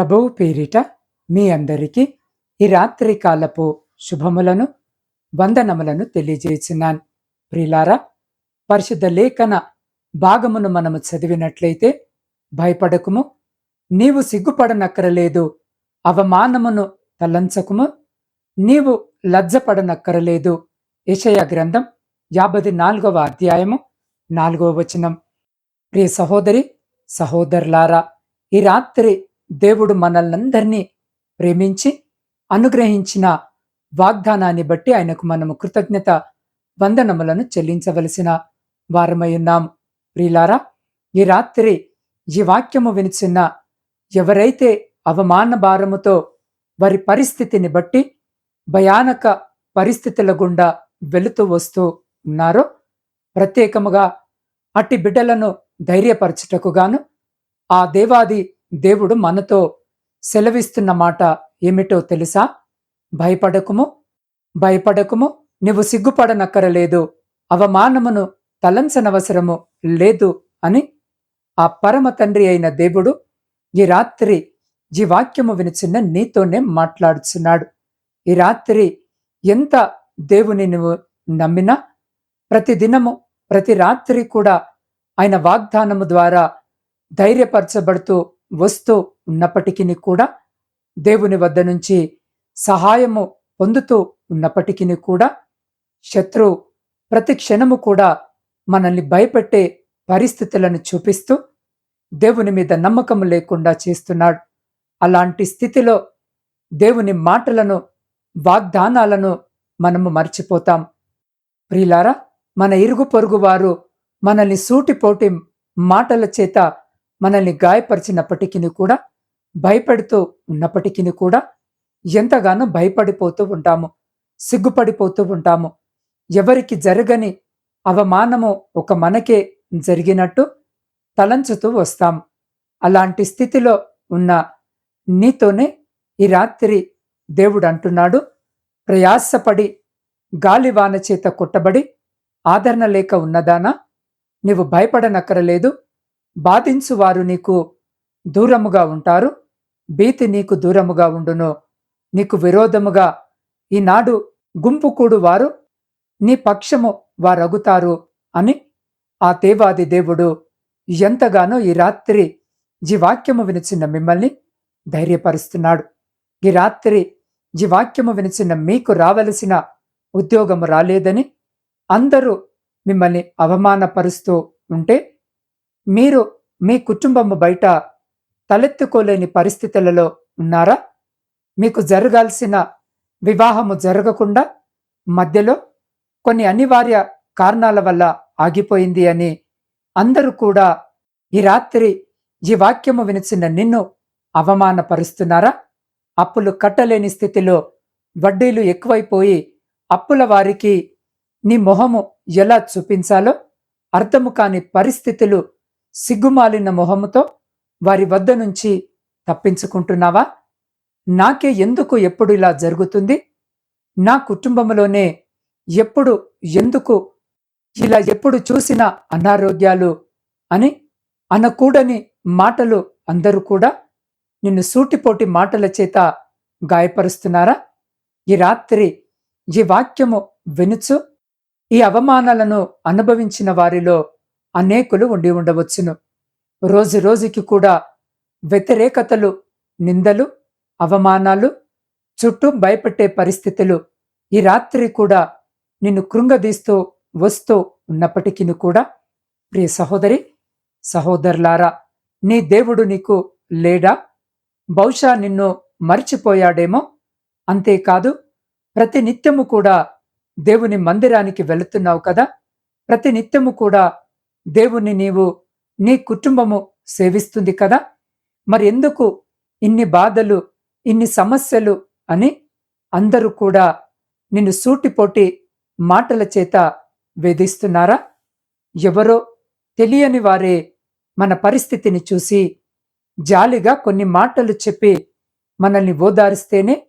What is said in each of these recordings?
ప్రభువు పేరిట మీ అందరికీ ఈ రాత్రి కాలపు శుభములను వందనములను తెలియజేసినాన్. ప్రిలారా పరిశుద్ధ లేఖన భాగమును మనము చదివినట్లయితే భయపడకుము నీవు సిగ్గుపడనక్కరలేదు అవమానమును తలంచకుము నీవు లజ్జపడనక్కరలేదు. యెషయా గ్రంథం యాభై నాలుగవ అధ్యాయము నాలుగవ వచనం. ప్రియ సహోదరి సహోదరులారా ఈ రాత్రి దేవుడు మనల్నందరినీ ప్రేమించి అనుగ్రహించిన వాగ్దానాన్ని బట్టి ఆయనకు మనము కృతజ్ఞత వందనములను చెల్లించవలసిన వారమై ఉన్నాం. ప్రియులారా ఈ రాత్రి ఈ వాక్యము వినిచిన్న ఎవరైతే అవమాన భారముతో వారి పరిస్థితిని బట్టి భయానక పరిస్థితుల గుండా వెళుతూ వస్తూ ఉన్నారో ప్రత్యేకముగా అట్టి బిడ్డలను ధైర్యపరచుటకు గాను ఆ దేవాది దేవుడు మనతో సెలవిస్తున్న మాట ఏమిటో తెలుసా? భయపడకుము భయపడకుము నీవు సిగ్గుపడనక్కరలేదు అవమానమును తలంచనవసరము లేదు అని ఆ పరమ తండ్రి అయిన దేవుడు ఈ రాత్రి ఈ వాక్యము వినిచిన్న నీతోనే మాట్లాడుచున్నాడు. ఈ రాత్రి ఎంత దేవుని నువ్వు నమ్మినా ప్రతి దినము ప్రతి రాత్రి కూడా ఆయన వాగ్దానము ద్వారా ధైర్యపరచబడుతూ వస్తూ ఉన్నప్పటికీ కూడా దేవుని వద్ద నుంచి సహాయము పొందుతూ ఉన్నప్పటికీ కూడా శత్రు ప్రతి క్షణము కూడా మనల్ని భయపెట్టే పరిస్థితులను చూపిస్తూ దేవుని మీద నమ్మకం లేకుండా చేస్తున్నాడు. అలాంటి స్థితిలో దేవుని మాటలను వాగ్దానాలను మనము మర్చిపోతాం. ప్రియులారా మన ఇరుగు పొరుగు వారు మనల్ని సూటిపోటి మాటల చేత మనల్ని గాయపరిచినప్పటికీ కూడా భయపడుతూ ఉన్నప్పటికీ కూడా ఎంతగానో భయపడిపోతూ ఉంటాము సిగ్గుపడిపోతూ ఉంటాము. ఎవరికి జరగని అవమానము ఒక మనకే జరిగినట్టు తలంచుతూ వస్తాం. అలాంటి స్థితిలో ఉన్న నీతోనే ఈ రాత్రి దేవుడు అంటున్నాడు ప్రయాసపడి గాలివాన చేత కొట్టబడి ఆదరణ లేక ఉన్నదానా? నీవు భయపడనక్కరలేదు బాధించువారు నీకు దూరముగా ఉంటారు భీతి నీకు దూరముగా ఉండును. నీకు విరోధముగా ఈనాడు గుంపుకూడు వారు నీ పక్షము వారగుతారు అని ఆ దేవాది దేవుడు ఎంతగానో ఈ రాత్రి జీవాక్యము వాక్యము వినిచిన మిమ్మల్ని ధైర్యపరుస్తున్నాడు. ఈ రాత్రి జీవాక్యము వాక్యము వినిచిన మీకు రావలసిన ఉద్యోగము రాలేదని అందరూ మిమ్మల్ని అవమానపరుస్తూ ఉంటే మీరు మీ కుటుంబము బయట తలెత్తుకోలేని పరిస్థితులలో ఉన్నారా? మీకు జరగాల్సిన వివాహము జరగకుండా మధ్యలో కొన్ని అనివార్య కారణాల వల్ల ఆగిపోయింది అని అందరూ కూడా ఈ రాత్రి ఈ వాక్యము వినిచిన నిన్ను అవమానపరుస్తున్నారా? అప్పులు కట్టలేని స్థితిలో వడ్డీలు ఎక్కువైపోయి అప్పుల వారికి నీ మొహము ఎలా చూపించాలో అర్థము కాని పరిస్థితులు సిగ్గుమాలిన మొహముతో వారి వద్ద నుంచి తప్పించుకుంటున్నావా? నాకే ఎందుకు ఎప్పుడు ఇలా జరుగుతుంది? నా కుటుంబంలోనే ఎప్పుడు ఎందుకు ఇలా ఎప్పుడు చూసిన అనారోగ్యాలు అని అనకూడని మాటలు అందరూ కూడా నిన్ను సూటిపోటి మాటల చేత గాయపరుస్తున్నారా? ఈ రాత్రి ఈ వాక్యము వినుచు ఈ అవమానాలను అనుభవించిన వారిలో అనేకులు ఉండి ఉండవచ్చును. రోజు రోజుకి కూడా వ్యతిరేకతలు నిందలు అవమానాలు చుట్టూ భయపెట్టే పరిస్థితులు ఈ రాత్రి కూడా నిన్ను కృంగదీస్తూ వస్తూ ఉన్నప్పటికీ కూడా ప్రియ సహోదరి సహోదరులారా నీ దేవుడు నీకు లేడా? బహుశా నిన్ను మర్చిపోయాడేమో? అంతేకాదు ప్రతి నిత్యము కూడా దేవుని మందిరానికి వెళుతున్నావు కదా? ప్రతి నిత్యము కూడా దేవుణ్ణి నీవు నీ కుటుంబము సేవిస్తుంది కదా? మరి ఎందుకు ఇన్ని బాధలు ఇన్ని సమస్యలు అని అందరూ కూడా నిన్ను సూటిపోటి మాటల చేత వేధిస్తున్నారా? ఎవరో తెలియని వారే మన పరిస్థితిని చూసి జాలిగా కొన్ని మాటలు చెప్పి మనల్ని ఓదారిస్తేనే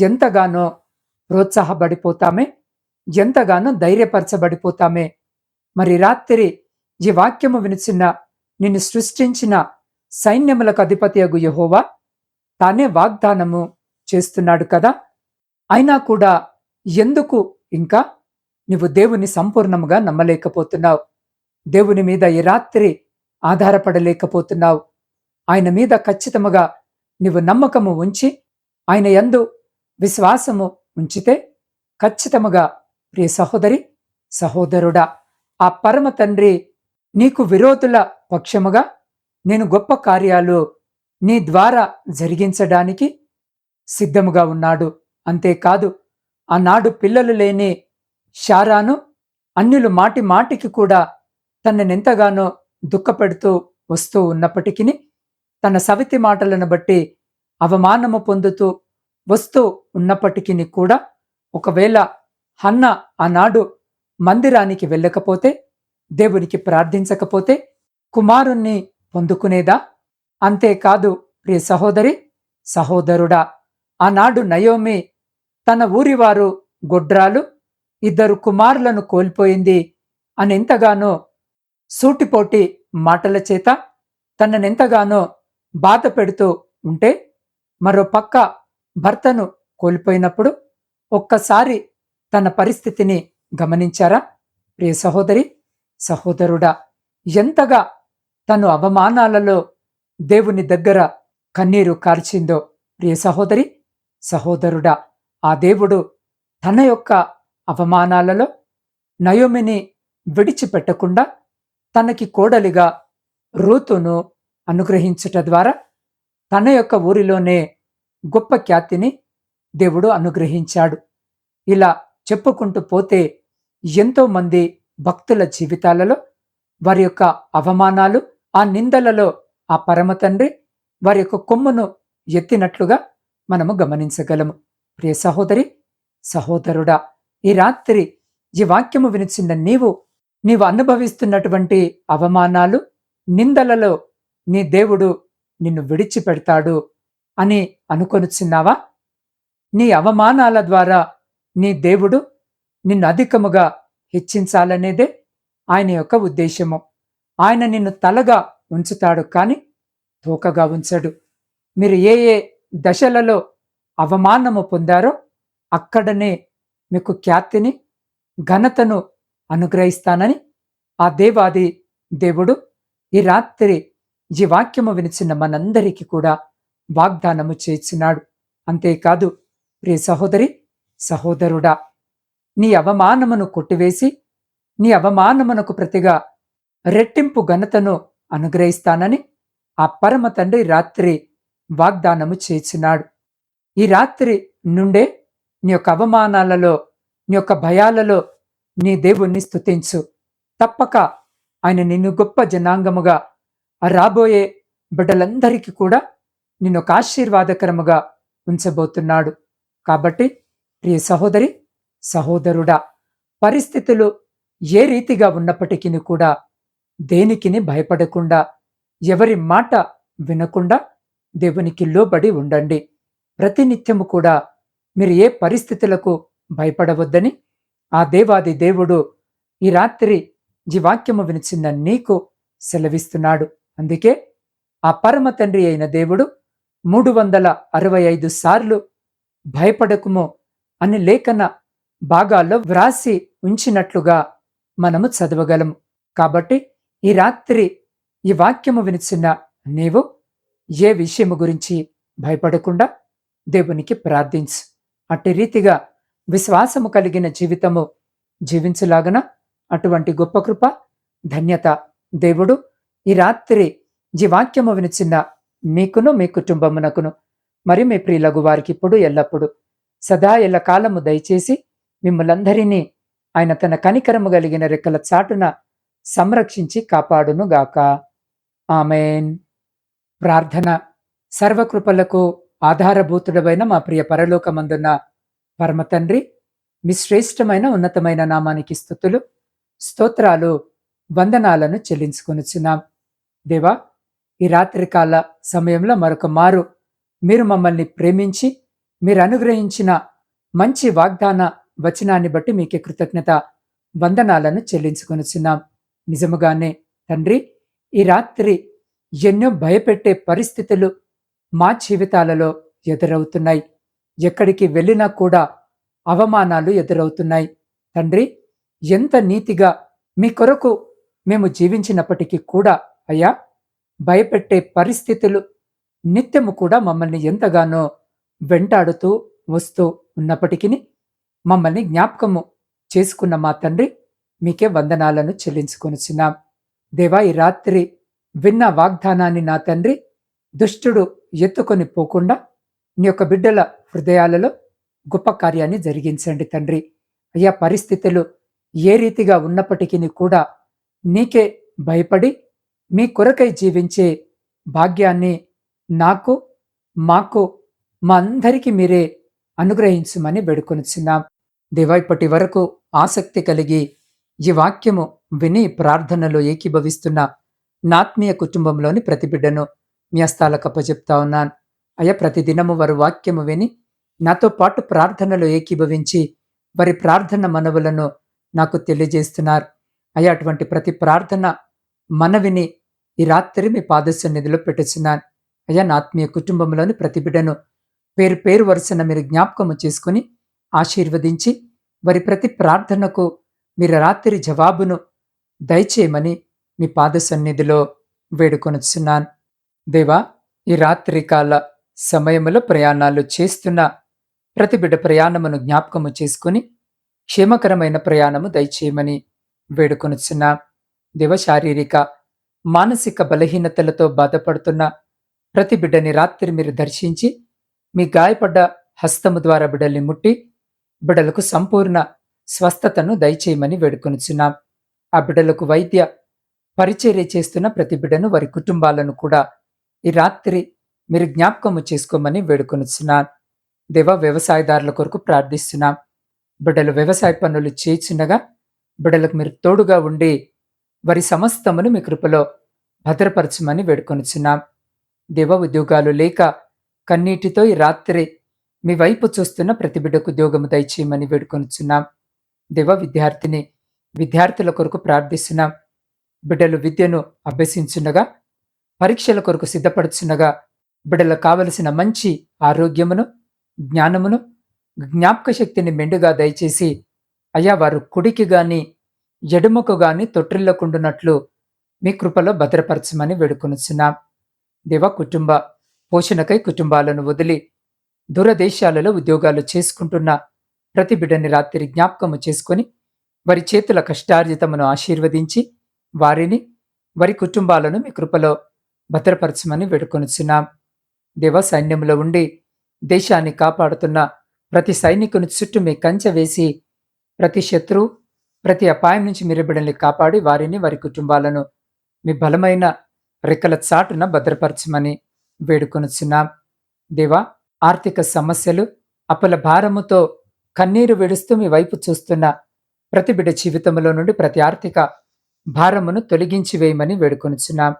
ఎంతగానో ప్రోత్సాహపడిపోతామే ఎంతగానో ధైర్యపరచబడిపోతామే. మరి రాత్రి ఈ వాక్యము వినిచిన నిన్ను సృష్టించిన సైన్యములకు అధిపతి అగు యహోవా. తానే వాగ్దానము చేస్తున్నాడు కదా. అయినా కూడా ఎందుకు ఇంకా? నువ్వు దేవుని సంపూర్ణముగా నమ్మలేకపోతున్నావు. దేవుని మీద ఈ రాత్రి ఆధారపడలేకపోతున్నావు. ఆయన మీద ఖచ్చితముగా నీవు నమ్మకము ఉంచి ఆయన యందు విశ్వాసము ఉంచితే ఖచ్చితముగా ప్రియ సహోదరి సహోదరుడా ఆ పరమ తండ్రి నీకు విరోధుల పక్షముగా నేను గొప్ప కార్యాలు నీ ద్వారా జరిగించడానికి సిద్ధముగా ఉన్నాడు. అంతేకాదు ఆనాడు పిల్లలు లేని షారాను అన్యులు మాటి మాటికి కూడా తననెంతగానో దుఃఖపెడుతూ వస్తూ ఉన్నప్పటికీ తన సవితి మాటలను బట్టి అవమానము పొందుతూ వస్తూ ఉన్నప్పటికీ కూడా ఒకవేళ హన్న ఆనాడు మందిరానికి వెళ్ళకపోతే దేవునికి ప్రార్థించకపోతే కుమారుణ్ణి పొందుకునేదా? అంతేకాదు ప్రియ సహోదరి సహోదరుడా ఆనాడు నయోమి తన ఊరివారు గొడ్రాలు ఇద్దరు కుమారులను కోల్పోయింది అనెంతగానో సూటిపోటి మాటల చేత తననెంతగానో బాధ పెడుతూ ఉంటే మరో పక్క భర్తను కోల్పోయినప్పుడు ఒక్కసారి తన పరిస్థితిని గమనించారా? ప్రియ సహోదరి సహోదరుడా ఎంతగా తను అవమానాలలో దేవుని దగ్గర కన్నీరు కార్చిందో. ప్రియ సహోదరి సహోదరుడా ఆ దేవుడు తన యొక్క అవమానాలలో నయోమిని విడిచిపెట్టకుండా తనకి కోడలిగా రూతును అనుగ్రహించుట ద్వారా తన యొక్క ఊరిలోనే గొప్ప ఖ్యాతిని దేవుడు అనుగ్రహించాడు. ఇలా చెప్పుకుంటూ పోతే ఎంతోమంది భక్తుల జీవితాలలో వారి యొక్క అవమానాలు ఆ నిందలలో ఆ పరమ తండ్రి వారి యొక్క కొమ్మును ఎత్తినట్లుగా మనము గమనించగలము. ప్రియ సహోదరి సహోదరుడా ఈ రాత్రి ఈ వాక్యము వినిచిన నీవు నీవు అనుభవిస్తున్నటువంటి అవమానాలు నిందలలో నీ దేవుడు నిన్ను విడిచిపెడతాడు అని అనుకొనుచున్నావా? నీ అవమానాల ద్వారా నీ దేవుడు నిన్ను అధికముగా హెచ్చించాలనేదే ఆయన యొక్క ఉద్దేశము. ఆయన నిన్ను తలగా ఉంచుతాడు కానీ తోకగా ఉంచడు. మీరు ఏ ఏ దశలలో అవమానము పొందారో అక్కడనే మీకు ఖ్యాతిని ఘనతను అనుగ్రహిస్తానని ఆ దేవాది దేవుడు ఈ రాత్రి ఈ వాక్యము వినిచిన మనందరికీ కూడా వాగ్దానము చేసినాడు అంతేకాదు ప్రియ సహోదరి సహోదరుడా నీ అవమానమును కొట్టివేసి నీ అవమానమునకు ప్రతిగా రెట్టింపు ఘనతను అనుగ్రహిస్తానని ఆ పరమ తండ్రి రాత్రి వాగ్దానము చేసినాడు. ఈ రాత్రి నుండే నీ యొక్క అవమానాలలో నీ యొక్క భయాలలో నీ దేవుణ్ణి స్థుతించు తప్పక ఆయన నిన్ను గొప్ప జనాంగముగా రాబోయే బిడ్డలందరికీ కూడా నిన్ను ఒక ఆశీర్వాదకరముగా ఉంచబోతున్నాడు. కాబట్టి ప్రియ సహోదరి సహోదరుడా పరిస్థితులు ఏ రీతిగా ఉన్నప్పటికీ కూడా దేనికిని భయపడకుండా ఎవరి మాట వినకుండా దేవునికి లోబడి ఉండండి. ప్రతినిత్యము కూడా మీరు ఏ పరిస్థితులకు భయపడవద్దని ఆ దేవాది దేవుడు ఈ రాత్రి ఈ వాక్యము వినిచిన నీకు సెలవిస్తున్నాడు. అందుకే ఆ పరమ తండ్రి అయిన దేవుడు మూడు వందల అరవై ఐదు సార్లు భయపడకుము అని లేఖన భాగాల్లో వ్రాసి ఉంచినట్లుగా మనము చదవగలము. కాబట్టి ఈ రాత్రి ఈ వాక్యము వినిచిన నీవు ఏ విషయము గురించి భయపడకుండా దేవునికి ప్రార్థించు. అట్టి రీతిగా విశ్వాసము కలిగిన జీవితము జీవించలాగన అటువంటి గొప్ప కృప ధన్యత దేవుడు ఈ రాత్రి ఈ వాక్యము వినిచిన మీకును మీ కుటుంబమునకును మరి మీ ప్రియులగు వారికి ఇప్పుడు ఎల్లప్పుడు సదా ఎల్ల కాలము దయచేసి మిమ్మలందరినీ ఆయన తన కనికరము కలిగిన రెక్కల చాటున సంరక్షించి కాపాడును గాక ఆమెన్. ప్రార్థన సర్వకృపలకు ఆధారభూతుడమైన మా ప్రియ పరలోకమందున్న పరమతండ్రి మీ శ్రేష్టమైన ఉన్నతమైన నామానికి స్థుతులు స్తోత్రాలు వందనాలను చెల్లించుకొనిచున్నాం. దేవా ఈ రాత్రికాల సమయంలో మరొక మారు మీరు మమ్మల్ని ప్రేమించి మీరు అనుగ్రహించిన మంచి వాగ్దాన వచనాన్ని బట్టి మీకే కృతజ్ఞత వందనాలను చెల్లించుకొనిచున్నాం. నిజముగానే తండ్రి ఈ రాత్రి ఎన్నో భయపెట్టే పరిస్థితులు మా జీవితాలలో ఎదురవుతున్నాయి. ఎక్కడికి వెళ్ళినా కూడా అవమానాలు ఎదురవుతున్నాయి. తండ్రి ఎంత నీతిగా మీ కొరకు మేము జీవించినప్పటికీ కూడా అయ్యా భయపెట్టే పరిస్థితులు నిత్యము కూడా మమ్మల్ని ఎంతగానో వెంటాడుతూ వస్తూ ఉన్నప్పటికీ మమ్మల్ని జ్ఞాపకము చేసుకున్న మా తండ్రి మీకే వందనాలను చెల్లించుకొనిచున్నాం. దేవా ఈ రాత్రి విన్న వాగ్దానాన్ని నా తండ్రి దుష్టుడు ఎత్తుకొని పోకుండా నీ యొక్క బిడ్డల హృదయాలలో గొప్ప కార్యాన్ని జరిగించండి తండ్రి. అయ్యా పరిస్థితులు ఏ రీతిగా ఉన్నప్పటికీ కూడా నీకే భయపడి మీ కొరకై జీవించే భాగ్యాన్ని నాకు మాకు మా అందరికీ మీరే అనుగ్రహించమని వేడుకొనిచున్నాం. దివా ఇప్పటి వరకు ఆసక్తి కలిగి ఈ వాక్యము విని ప్రార్థనలో ఏకీభవిస్తున్న నాత్మీయ కుటుంబంలోని ప్రతి బిడ్డను మీ హస్తాలకు అప్పచెప్తా ఉన్నాను. అయ్యా ప్రతిదినము వారు వాక్యము విని నాతో పాటు ప్రార్థనలో ఏకీభవించి వారి ప్రార్థన మనవులను నాకు తెలియజేస్తున్నారు. అయ్యా అటువంటి ప్రతి ప్రార్థన మనవిని ఈ రాత్రి మీ పాదసన్నిధిలో పెట్టుచున్నాను. అయ్యా నా ఆత్మీయ కుటుంబంలోని ప్రతి బిడ్డను పేరు పేరు వరుసన మీరు జ్ఞాపకము చేసుకుని ఆశీర్వదించి వారి ప్రతి ప్రార్థనకు మీరు రాత్రి జవాబును దయచేయమని మీ పాద సన్నిధిలో వేడుకొనుచున్నాను. దేవా ఈ రాత్రి కాల సమయములో ప్రయాణాలు చేస్తున్న ప్రతి బిడ్డ ప్రయాణమును జ్ఞాపకము చేసుకుని క్షేమకరమైన ప్రయాణము దయచేయమని వేడుకొనుచున్నా. దేవ శారీరక మానసిక బలహీనతలతో బాధపడుతున్న ప్రతి బిడ్డని రాత్రి మీరు దర్శించి మీ గాయపడ్డ హస్తము ద్వారా బిడ్డల్ని ముట్టి బిడలకు సంపూర్ణ స్వస్థతను దయచేయమని వేడుకొనుచున్నాం. ఆ బిడ్డలకు వైద్య పరిచర్య చేస్తున్న ప్రతి బిడను వారి కుటుంబాలను కూడా ఈ రాత్రి మీరు జ్ఞాపకము చేసుకోమని వేడుకొనుచున్నాను. దేవ వ్యవసాయదారుల కొరకు ప్రార్థిస్తున్నాం. బిడ్డలు వ్యవసాయ పనులు చేయుచుండగా బిడ్డలకు మీరు తోడుగా ఉండి వారి సమస్తమును మీ కృపలో భద్రపరచమని వేడుకొనుచున్నాం. దేవ ఉద్యోగాలు లేక కన్నీటితో ఈ రాత్రి మీ వైపు చూస్తున్న ప్రతి బిడ్డకు ఉద్యోగము దయచేయమని వేడుకొనుచున్నాం. దేవ విద్యార్థిని విద్యార్థుల కొరకు ప్రార్థిస్తున్నాం. బిడ్డలు విద్యను అభ్యసించుండగా పరీక్షల కొరకు సిద్ధపడుచుండగా బిడ్డలకు కావలసిన మంచి ఆరోగ్యమును జ్ఞానమును జ్ఞాపక శక్తిని మెండుగా దయచేసి అయ్యా వారు కుడికి గాని ఎడుమకు గాని తొట్టిల్లకుండునట్లు మీ కృపలో భద్రపరచమని వేడుకొనుచున్నాం. దేవ కుటుంబ పోషణకై కుటుంబాలను వదిలి దూరదేశాలలో ఉద్యోగాలు చేసుకుంటున్న ప్రతి బిడ్డని రాత్రి జ్ఞాపకము చేసుకొని వారి చేతుల కష్టార్జితమును ఆశీర్వదించి వారిని వారి కుటుంబాలను మీ కృపలో భద్రపరచమని వేడుకొనుచున్నాం. దేవ సైన్యంలో ఉండి దేశాన్ని కాపాడుతున్న ప్రతి సైనికుని చుట్టూ మీ కంచె వేసి ప్రతి శత్రువు ప్రతి అపాయం నుంచి మీరు బిడ్డల్ని కాపాడి వారిని వారి కుటుంబాలను మీ బలమైన రెక్కల చాటున భద్రపరచమని వేడుకొనుచున్నాం. దేవా ఆర్థిక సమస్యలు అప్పుల భారముతో కన్నీరు విడుస్తూ మీ వైపు చూస్తున్న ప్రతి బిడ్డ జీవితంలో నుండి ప్రతి ఆర్థిక భారమును తొలగించి వేయమని వేడుకొనుచున్నాం.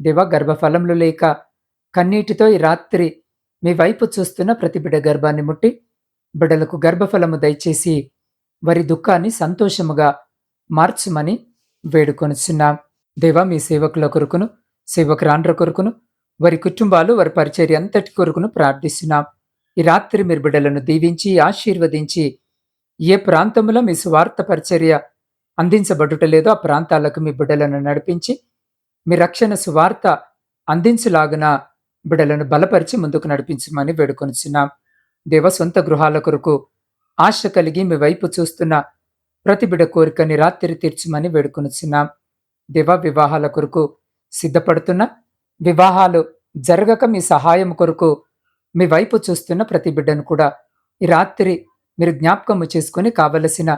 దివ గర్భఫలములు లేక కన్నీటితో ఈ రాత్రి మీ వైపు చూస్తున్న ప్రతి బిడ్డ గర్భాన్ని ముట్టి బిడ్డలకు గర్భఫలము దయచేసి వారి దుఃఖాన్ని సంతోషముగా మార్చమని వేడుకొనుచున్నాం. దేవ మీ సేవకుల కొరకును సేవకురాండ్ర కొరకును వారి కుటుంబాలు వారి పరిచర్య అంతటి కొరకును ప్రార్థిస్తున్నాం. ఈ రాత్రి మీరు బిడ్డలను దీవించి ఆశీర్వదించి ఏ ప్రాంతంలో మీ స్వార్థ పరిచర్య అందించబడుట లేదో ఆ ప్రాంతాలకు మీ బిడ్డలను నడిపించి మీ రక్షణ సువార్త అందించులాగున బిడ్డలను బలపరిచి ముందుకు నడిపించమని వేడుకొనిచున్నాం. దేవ సొంత గృహాల కొరకు ఆశ కలిగి మీ వైపు చూస్తున్న ప్రతి బిడ కోరికని రాత్రి తీర్చమని వేడుకొనిచున్నాం. దేవ వివాహాల కొరకు సిద్ధపడుతున్న వివాహాలు జరగక మీ సహాయం కొరకు మీ వైపు చూస్తున్న ప్రతి బిడ్డను కూడా ఈ రాత్రి మీరు జ్ఞాపకము చేసుకుని కావలసిన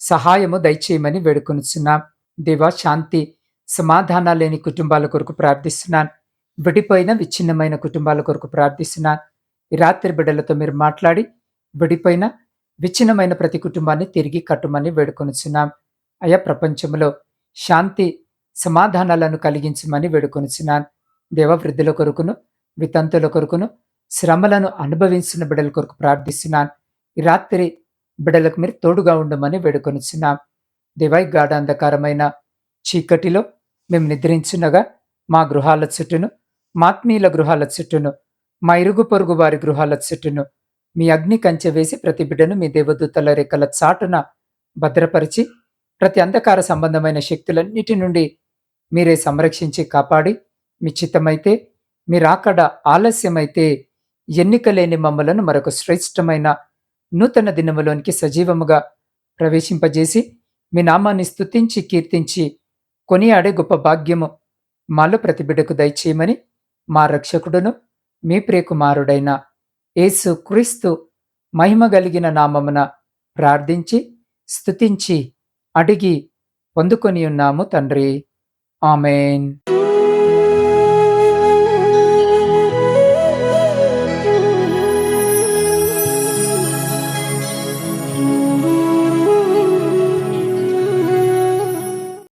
సహాయము దయచేయమని వేడుకొనిచున్నాం. దేవా శాంతి సమాధానాలు లేని కుటుంబాల కొరకు ప్రార్థిస్తున్నాను. విడిపోయిన విచ్ఛిన్నమైన కుటుంబాల కొరకు ప్రార్థిస్తున్నాను. ఈ రాత్రి బిడ్డలతో మీరు మాట్లాడి విడిపోయిన విచ్ఛిన్నమైన ప్రతి కుటుంబాన్ని తిరిగి కట్టుమని వేడుకొనిచున్నాం. అయా ప్రపంచంలో శాంతి సమాధానాలను కలిగించమని వేడుకొనిచున్నాను. దేవవృద్ధుల కొరకును వితంతుల కొరకును శ్రమలను అనుభవించిన బిడ్డల కొరకు ప్రార్థిస్తున్నాను. ఈ రాత్రి బిడ్డలకు మీరు తోడుగా ఉండమని వేడుకొనిచున్నాం. దేవై గాఢాంధకారమైన చీకటిలో మేము నిద్రించినగా మా గృహాల చుట్టూను మాత్మీయుల గృహాల చుట్టూను మా ఇరుగు పొరుగు వారి గృహాల చుట్టూను మీ అగ్ని కంచె వేసి ప్రతి బిడ్డను మీ దేవదూతల రెక్కల చాటున భద్రపరిచి ప్రతి అంధకార సంబంధమైన శక్తులన్నిటి నుండి మీరే సంరక్షించి కాపాడి మిచ్చితమైతే మీరాకడ ఆలస్యమైతే ఎన్నికలేని మమ్మలను మరొక శ్రేష్టమైన నూతన దినములోనికి సజీవముగా ప్రవేశింపజేసి మీ నామాన్ని స్తుతించి కీర్తించి కొనియాడే గొప్ప భాగ్యము మాలో ప్రతిబిడకు దయచేయమని మా రక్షకుడును మీ ప్రియకుమారుడైన యేసు క్రీస్తు మహిమ కలిగిన నామమున ప్రార్థించి స్తుతించి అడిగి పొందుకొని ఉన్నాము తండ్రి. ఆమెన్.